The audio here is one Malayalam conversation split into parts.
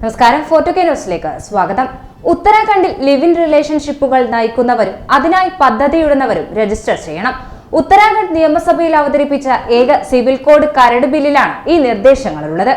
നമസ്കാരം ഫോട്ടോ കെ ന്യൂസിലേക്ക് സ്വാഗതം. ഉത്തരാഖണ്ഡിൽ ലിവ് ഇൻ റിലേഷൻഷിപ്പുകൾ നയിക്കുന്നവരും അതിനായി പദ്ധതിയിടുന്നവരും രജിസ്റ്റർ ചെയ്യണം. ഉത്തരാഖണ്ഡ് നിയമസഭയിൽ അവതരിപ്പിച്ച ഏക സിവിൽ കോഡ് കരട് ബില്ലിലാണ് ഈ നിർദ്ദേശങ്ങളുള്ളത്.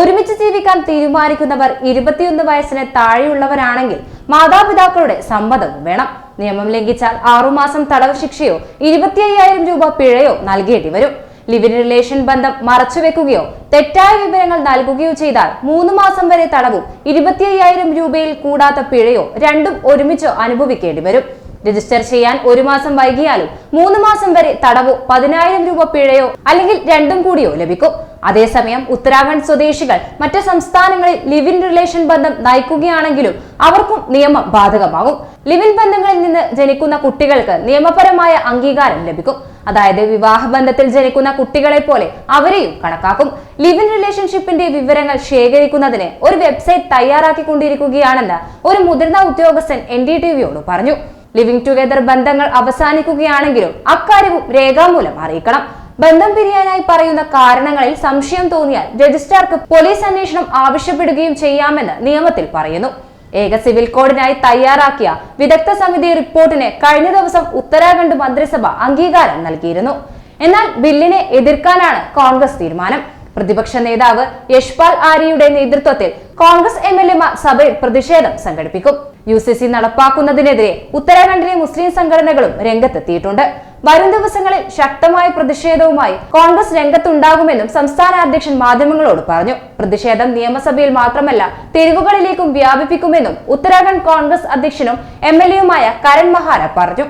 ഒരുമിച്ച് ജീവിക്കാൻ തീരുമാനിക്കുന്നവർ ഇരുപത്തിയൊന്ന് വയസ്സിന് താഴെയുള്ളവരാണെങ്കിൽ മാതാപിതാക്കളുടെ സമ്മതവും വേണം. നിയമം ലംഘിച്ചാൽ ആറുമാസം തടവ് ശിക്ഷയോ ഇരുപത്തി രൂപ പിഴയോ നൽകേണ്ടി വരും. ലിവിൻ റിലേഷൻ ബന്ധം മറച്ചുവെക്കുകയോ തെറ്റായ വിവരങ്ങൾ നൽകുകയോ ചെയ്താൽ മൂന്ന് മാസം വരെ തടവും ഇരുപത്തി അയ്യായിരം രൂപയിൽ കൂടാത്ത പിഴയോ രണ്ടും ഒരുമിച്ച് അനുഭവിക്കേണ്ടി വരും. രജിസ്റ്റർ ചെയ്യാൻ ഒരു മാസം വൈകിയാലും മൂന്ന് മാസം വരെ തടവോ പതിനായിരം രൂപ പിഴയോ അല്ലെങ്കിൽ രണ്ടും കൂടിയോ ലഭിക്കും. അതേസമയം ഉത്തരാഖണ്ഡ് സ്വദേശികൾ മറ്റ് സംസ്ഥാനങ്ങളിൽ ലിവിൻ റിലേഷൻ ബന്ധം നയിക്കുകയാണെങ്കിലും അവർക്കും നിയമം ബാധകമാകും. ലിവിൻ ബന്ധങ്ങളിൽ നിന്ന് ജനിക്കുന്ന കുട്ടികൾക്ക് നിയമപരമായ അംഗീകാരം ലഭിക്കും. അതായത് വിവാഹബന്ധത്തിൽ ജനിക്കുന്ന കുട്ടികളെ പോലെ അവരെയും കണക്കാക്കും. ലിവ് ഇൻ റിലേഷൻഷിപ്പിന്റെ വിവരങ്ങൾ ശേഖരിക്കുന്നതിന് ഒരു വെബ്സൈറ്റ് തയ്യാറാക്കിക്കൊണ്ടിരിക്കുകയാണെന്ന് ഒരു മുതിർന്ന ഉദ്യോഗസ്ഥൻ എൻ ഡി ടി വിയോട് പറഞ്ഞു. ലിവിംഗ് ടുഗദർ ബന്ധങ്ങൾ അവസാനിക്കുകയാണെങ്കിലും അക്കാര്യവും രേഖാമൂലം അറിയിക്കണം. ബന്ധം പിരിയാനായി പറയുന്ന കാരണങ്ങളിൽ സംശയം തോന്നിയാൽ രജിസ്ട്രാർക്ക് പോലീസ് അന്വേഷണം ആവശ്യപ്പെടുകയും ചെയ്യാമെന്ന് നിയമത്തിൽ പറയുന്നു. ഏക സിവിൽ കോഡിനായി തയ്യാറാക്കിയ വിദഗ്ധ സമിതി റിപ്പോർട്ടിന് കഴിഞ്ഞ ദിവസം ഉത്തരാഖണ്ഡ് മന്ത്രിസഭ അംഗീകാരം നൽകിയിരുന്നു. എന്നാൽ ബില്ലിനെ എതിർക്കാനാണ് കോൺഗ്രസ് തീരുമാനം. പ്രതിപക്ഷ നേതാവ് യശ്പാൽ ആര്യയുടെ നേതൃത്വത്തിൽ കോൺഗ്രസ് എം എൽ എമാർ സഭയിൽ പ്രതിഷേധം സംഘടിപ്പിക്കും. യു സി സി നടപ്പാക്കുന്നതിനെതിരെ ഉത്തരാഖണ്ഡിലെ മുസ്ലിം സംഘടനകളും രംഗത്തെത്തിയിട്ടുണ്ട്. വരും ദിവസങ്ങളിൽ ശക്തമായ പ്രതിഷേധവുമായി കോൺഗ്രസ് രംഗത്തുണ്ടാകുമെന്നും സംസ്ഥാന അധ്യക്ഷൻ മാധ്യമങ്ങളോട് പറഞ്ഞു. പ്രതിഷേധം നിയമസഭയിൽ മാത്രമല്ല തെരുവുകളിലേക്കും വ്യാപിപ്പിക്കുമെന്നും ഉത്തരാഖണ്ഡ് കോൺഗ്രസ് അധ്യക്ഷനും എം എൽ എയുമായ കരൺ മഹാര പറഞ്ഞു.